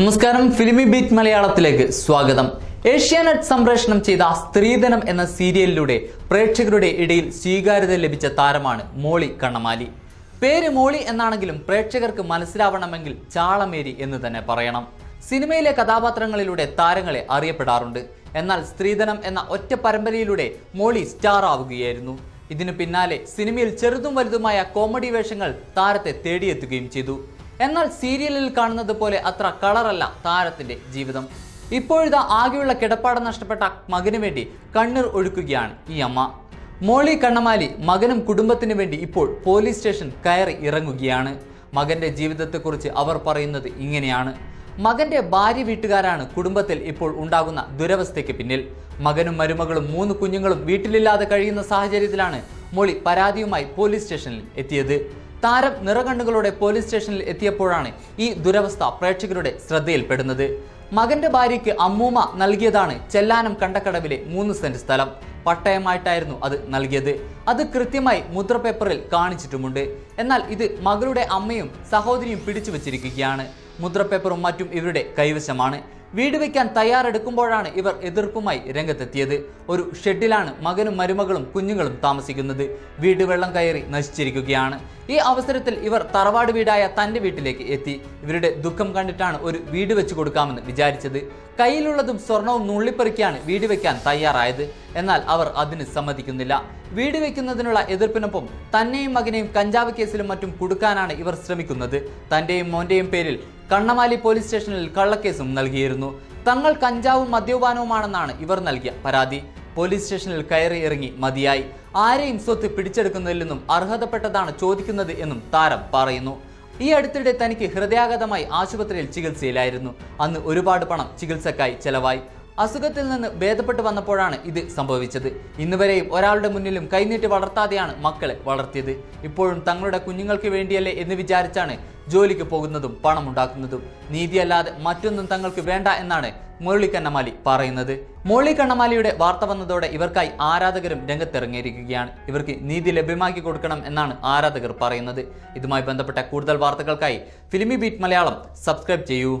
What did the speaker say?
നമസ്കാരം. ഫിലിമി ബീറ്റ് മലയാളത്തിലേക്ക് സ്വാഗതം. ഏഷ്യാനെറ്റ് സംപ്രേഷണം ചെയ്ത സ്ത്രീധനം എന്ന സീരിയലിലൂടെ പ്രേക്ഷകരുടെ ഇടയിൽ സ്വീകാര്യത ലഭിച്ച താരമാണ് മോളി കണ്ണമാലി. പേര് മോളി എന്നാണെങ്കിലും പ്രേക്ഷകർക്ക് മനസ്സിലാവണമെങ്കിൽ ചാളമേരി എന്ന് തന്നെ പറയണം. സിനിമയിലെ കഥാപാത്രങ്ങളിലൂടെ താരങ്ങളെ അറിയപ്പെടാറുണ്ട്. എന്നാൽ സ്ത്രീധനം എന്ന ഒറ്റ പരമ്പരയിലൂടെ മോളി സ്റ്റാർ ആവുകയായിരുന്നു ഇതിനു പിന്നാലെ സിനിമയിൽ ചെറുതും വലുതുമായ കോമഡി വേഷങ്ങൾ താരത്തെ തേടിയെത്തുകയും ചെയ്തു. എന്നാൽ സീരിയലിൽ കാണുന്നത് പോലെ അത്ര കളറല്ല താരത്തിന്റെ ജീവിതം. ഇപ്പോഴിതാ ആകെയുള്ള കിടപ്പാടം നഷ്ടപ്പെട്ട മകന് വേണ്ടി കണ്ണീർ ഒഴുക്കുകയാണ് ഈ അമ്മ. മോളി കണ്ണമാലി മകനും കുടുംബത്തിനു വേണ്ടി ഇപ്പോൾ പോലീസ് സ്റ്റേഷൻ കയറി ഇറങ്ങുകയാണ്. മകന്റെ ജീവിതത്തെക്കുറിച്ച് അവർ പറയുന്നത് ഇങ്ങനെയാണ്. മകന്റെ ഭാര്യ വീട്ടുകാരാണ് കുടുംബത്തിൽ ഇപ്പോൾ ഉണ്ടാകുന്ന ദുരവസ്ഥയ്ക്ക് പിന്നിൽ. മകനും മരുമകളും മൂന്ന് കുഞ്ഞുങ്ങളും വീട്ടിലില്ലാതെ കഴിയുന്ന സാഹചര്യത്തിലാണ് മോളി പരാതിയുമായി പോലീസ് സ്റ്റേഷനിൽ എത്തിയത്. താരം നിറകണ്ണുകളോടെ പോലീസ് സ്റ്റേഷനിൽ എത്തിയപ്പോഴാണ് ഈ ദുരവസ്ഥ പ്രേക്ഷകരുടെ ശ്രദ്ധയിൽപ്പെടുന്നത്. മകന്റെ ഭാര്യയ്ക്ക് അമ്മൂമ്മ നൽകിയതാണ് ചെല്ലാനം കണ്ടക്കടവിലെ മൂന്ന് സെന്റ് സ്ഥലം. പട്ടയമായിട്ടായിരുന്നു അത് നൽകിയത്. അത് കൃത്യമായി മുദ്രപേപ്പറിൽ കാണിച്ചിട്ടുമുണ്ട്. എന്നാൽ ഇത് മകളുടെ അമ്മയും സഹോദരിയും പിടിച്ചു വച്ചിരിക്കുകയാണ് മുദ്രപേപ്പറും മറ്റും ഇവരുടെ കൈവശമാണ്. വീട് വയ്ക്കാൻ തയ്യാറെടുക്കുമ്പോഴാണ് ഇവർ എതിർപ്പുമായി രംഗത്തെത്തിയത്. ഒരു ഷെഡിലാണ് മകനും മരുമകളും കുഞ്ഞുങ്ങളും താമസിക്കുന്നത്. വീട് വെള്ളം കയറി നശിച്ചിരിക്കുകയാണ്. ഈ അവസരത്തിൽ ഇവർ തറവാട് വീടായ തന്റെ വീട്ടിലേക്ക് എത്തി. ഇവരുടെ ദുഃഖം കണ്ടിട്ടാണ് ഒരു വീട് വെച്ചു കൊടുക്കാമെന്ന് വിചാരിച്ചത്. കയ്യിലുള്ളതും സ്വർണവും നുള്ളിപ്പറിക്കാണ് വീട് വയ്ക്കാൻ തയ്യാറായത്. എന്നാൽ അവർ അതിന് സമ്മതിക്കുന്നില്ല. വീട് വയ്ക്കുന്നതിനുള്ള എതിർപ്പിനൊപ്പം തന്നെയും മകനെയും കഞ്ചാവ് കേസിലും മറ്റും കൊടുക്കാനാണ് ഇവർ ശ്രമിക്കുന്നത്. തന്റെയും മോന്റെയും പേരിൽ കണ്ണമാലി പോലീസ് സ്റ്റേഷനിൽ കള്ളക്കേസും നൽകിയിരുന്നു. തങ്ങൾ കഞ്ചാവും മദ്യപാനവുമാണെന്നാണ് ഇവർ നൽകിയ പരാതി. പോലീസ് സ്റ്റേഷനിൽ കയറി ഇറങ്ങി മതിയായി. ആരെയും സ്വത്ത് പിടിച്ചെടുക്കുന്നതിൽ നിന്നും അർഹതപ്പെട്ടതാണ് ചോദിക്കുന്നത് എന്നും താരം പറയുന്നു. ഈ അടുത്തിടെ തനിക്ക് ഹൃദയാഘാതമായി ആശുപത്രിയിൽ ചികിത്സയിലായിരുന്നു. അന്ന് ഒരുപാട് പണം ചികിത്സക്കായി ചെലവായി. അസുഖത്തിൽ നിന്ന് ഭേദപ്പെട്ട് വന്നപ്പോഴാണ് ഇത് സംഭവിച്ചത്. ഇന്നുവരെയും ഒരാളുടെ മുന്നിലും കൈനീട്ടി വളർത്താതെയാണ് മക്കളെ വളർത്തിയത്. ഇപ്പോഴും തങ്ങളുടെ കുഞ്ഞുങ്ങൾക്ക് വേണ്ടിയല്ലേ എന്ന് വിചാരിച്ചാണ് ജോലിക്ക് പോകുന്നതും പണം ഉണ്ടാക്കുന്നതും. നീതിയല്ലാതെ മറ്റൊന്നും തങ്ങൾക്ക് വേണ്ട എന്നാണ് മുരളി കണ്ണമാലി പറയുന്നത്. മുരളി കണ്ണമാലിയുടെ വാർത്ത വന്നതോടെ ഇവർക്കായി ആരാധകരും രംഗത്തിറങ്ങിയിരിക്കുകയാണ്. ഇവർക്ക് നീതി ലഭ്യമാക്കി കൊടുക്കണം എന്നാണ് ആരാധകർ പറയുന്നത്. ഇതുമായി ബന്ധപ്പെട്ട കൂടുതൽ വാർത്തകൾക്കായി ഫിലിമി ബീറ്റ് മലയാളം സബ്സ്ക്രൈബ് ചെയ്യൂ.